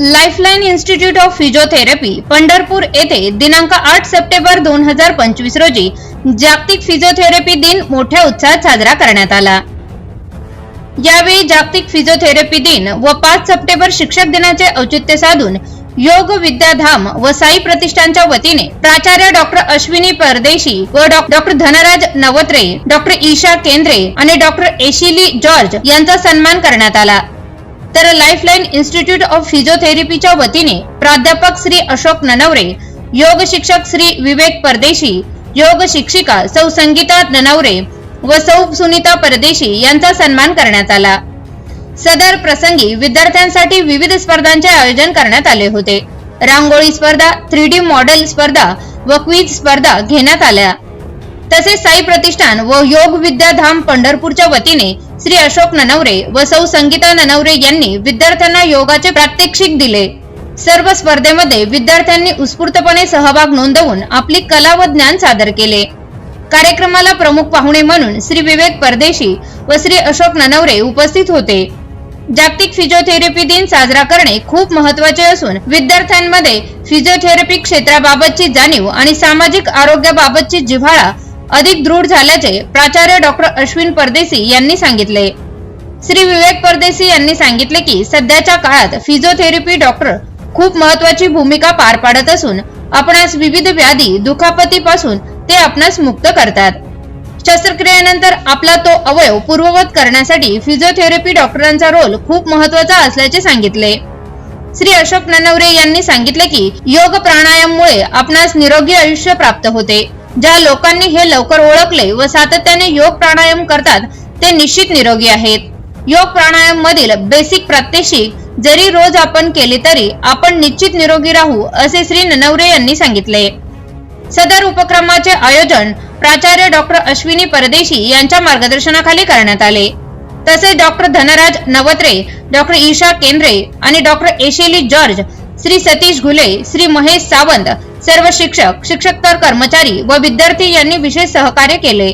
Lifeline institute of physiotherapy Pandharpur येथे दिनांक आठ सप्टेंबर दोन हजार पंचवीस रोजी जागतिक फिजिओथेरपी दिन मोठ्या उत्साहात साजरा करण्यात आला. यावेळी जागतिक फिजिओथेरपी दिन व पाच सप्टेंबर शिक्षक दिनाचे औचित्य साधून योग विद्याधाम व साई प्रतिष्ठानच्या वतीने प्राचार्य डॉक्टर अश्विनी परदेशी व डॉक्टर धनराज नवत्रे डॉक्टर ईशा केंद्रे आणि डॉक्टर एशिली जॉर्ज यांचा सन्मान करण्यात आला. तर लाईफलाईन इन्स्टिट्यूट ऑफ फिजिओथेरपीच्या वतीने प्राध्यापक श्री अशोक ननवरे योग शिक्षक श्री विवेक परदेशी योग शिक्षिका सौ संगीता ननवरे व सौ सुनीता परदेशी यांचा सन्मान करण्यात आला. सदर प्रसंगी विद्यार्थ्यांसाठी विविध स्पर्धांचे आयोजन करण्यात आले होते. रांगोळी स्पर्धा थ्री डी मॉडेल स्पर्धा व क्विज स्पर्धा घेण्यात आल्या. तसेच साई प्रतिष्ठान व योग विद्याधाम पंढरपूरच्या वतीने श्री अशोक ननवरे व सौ संगीता ननवरे यांनी विद्यार्थ्यांना योगाचे प्रात्यक्षिक दिले. सर्व स्पर्धेमध्ये विद्यार्थ्यांनी उत्स्फूर्तपणे सहभाग नोंदवून आपली कला व ज्ञान सादर केले. कार्यक्रमाला प्रमुख पाहुणे म्हणून श्री विवेक परदेशी व श्री अशोक ननवरे उपस्थित होते. जागतिक फिजिओथेरपी दिन साजरा करणे खूप महत्त्वाचे असून विद्यार्थ्यांमध्ये फिजिओथेरपी क्षेत्राबाबतची जाणीव आणि सामाजिक आरोग्याबाबतची जिव्हाळा अधिक दृढ झाल्याचे प्राचार्य डॉक्टर अश्विन परदेशी यांनी सांगितले. श्री विवेक परदेशी यांनी सांगितले की सध्याच्या काळात फिजिओथेरपी डॉक्टर खूप महत्वाची भूमिका पार पाडत असून आपणास विविध व्याधी दुखापतीपासून ते आपणास मुक्त करतात. शस्त्रक्रियेनंतर आपला तो अवयव पूर्ववत करण्यासाठी फिजिओथेरपी डॉक्टरांचा रोल खूप महत्त्वाचा असल्याचे सांगितले. श्री अशोक ननवरे यांनी सांगितले की योग प्राणायाममुळे आपणास निरोगी आयुष्य प्राप्त होते. ज्या लोकांनी हे लवकर ओळखले व सातत्याने योग प्राणायाम करतात ते निश्चित निरोगी आहेत. योग प्राणायाम मधील बेसिक प्रात्यक्षिक जरी रोज आपण केले तरी आपण निश्चित निरोगी राहू असे श्री ननवरे यांनी सांगितले. सदर उपक्रमाचे आयोजन प्राचार्य डॉक्टर अश्विनी परदेशी यांच्या मार्गदर्शनाखाली करण्यात आले. तसेच डॉक्टर धनराज नवत्रे डॉक्टर ईशा केंद्रे आणि doctor Ashley George Shri Satish Ghule Shri Mahesh Sawant सर्व शिक्षक शिक्षकतर कर्मचारी व विद्यार्थी यांनी विशेष सहकार्य केले.